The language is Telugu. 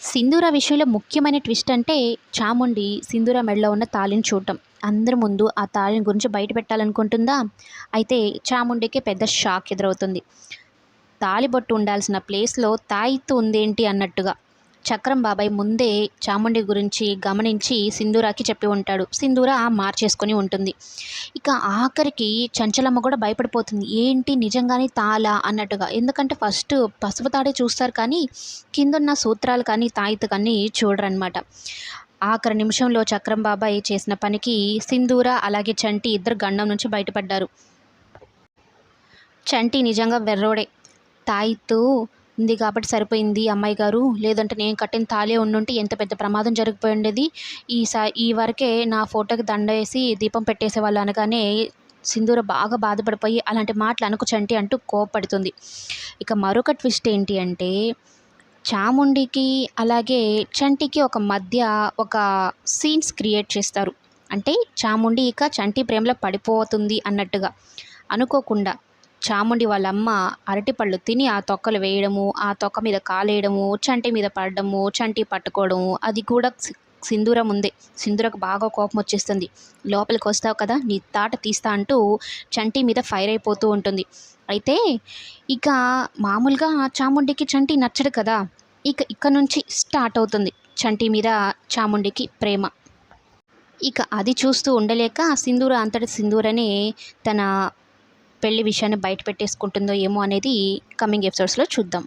సింధూర విషయంలో ముఖ్యమైన ట్విస్ట్ అంటే చాముండి సింధూర మెడలో ఉన్న తాళిని చూడటం. అందరి ముందు ఆ తాళిని గురించి బయట పెట్టాలనుకుంటుందా? అయితే చాముండికి పెద్ద షాక్ ఎదురవుతుంది. తాళిబొట్టు ఉండాల్సిన ప్లేస్లో తాయిత్తు ఉందేంటి అన్నట్టుగా చక్రం బాబాయ్ ముందే చాముండి గురించి గమనించి సింధూరాకి చెప్పి ఉంటాడు. సింధూర మార్చేసుకొని ఉంటుంది. ఇక ఆఖరికి చంచలమ్మ కూడా భయపడిపోతుంది. ఏంటి నిజంగానే తాళ అన్నట్టుగా. ఎందుకంటే ఫస్ట్ పసుపు తాడే చూస్తారు కానీ కిందున్న సూత్రాలు కానీ తాయిత కానీ చూడరనమాట ఆఖరి నిమిషంలో చక్రం బాబాయ్ చేసిన పనికి సింధూర అలాగే చంటి ఇద్దరు గండం నుంచి బయటపడ్డారు. చంటి నిజంగా వెర్రోడే. తాయితూ ఉంది కాబట్టి సరిపోయింది అమ్మాయి గారు. లేదంటే నేను కట్టిన తాళే ఉండుంటే ఎంత పెద్ద ప్రమాదం జరిగిపోయి ఉండేది. ఈ సా ఈ వరకే నా ఫోటోకి దండ వేసి దీపం పెట్టేసేవాళ్ళు అనగానే సింధూర బాగా బాధపడిపోయి అలాంటి మాటలు అనుకు చంటి అంటూ కోపడుతుంది. ఇక మరొక ట్విస్ట్ ఏంటి అంటే చాముండికి అలాగే చంటికి ఒక మధ్య ఒక సీన్స్ క్రియేట్ చేస్తారు. అంటే చాముండి ఇక చంటి ప్రేమలో పడిపోతుంది అన్నట్టుగా అనుకోకుండా చాముండి వాళ్ళ అమ్మ అరటిపళ్ళు తిని ఆ తొక్కలు వేయడము ఆ తొక్క మీద కాలేయడము చంటి మీద పడడము చంటి పట్టుకోవడము అది కూడా సింధూరం ఉంది. సింధూరకు బాగా కోపం వచ్చేస్తుంది. లోపలికి వస్తావు కదా నీ తాట తీస్తా అంటూ చంటి మీద ఫైర్ అయిపోతూ ఉంటుంది. అయితే ఇక మామూలుగా చాముండికి చంటి నచ్చడు కదా ఇక ఇక్కడ నుంచి స్టార్ట్ అవుతుంది చంటి మీద చాముండికి ప్రేమ. ఇక అది చూస్తూ ఉండలేక సింధూర అంతటి సింధూరని తన పెళ్ళి విషయాన్ని బయట పెట్టేసుకుంటుందో ఏమో అనేది కమింగ్ ఎపిసోడ్స్లో చూద్దాం.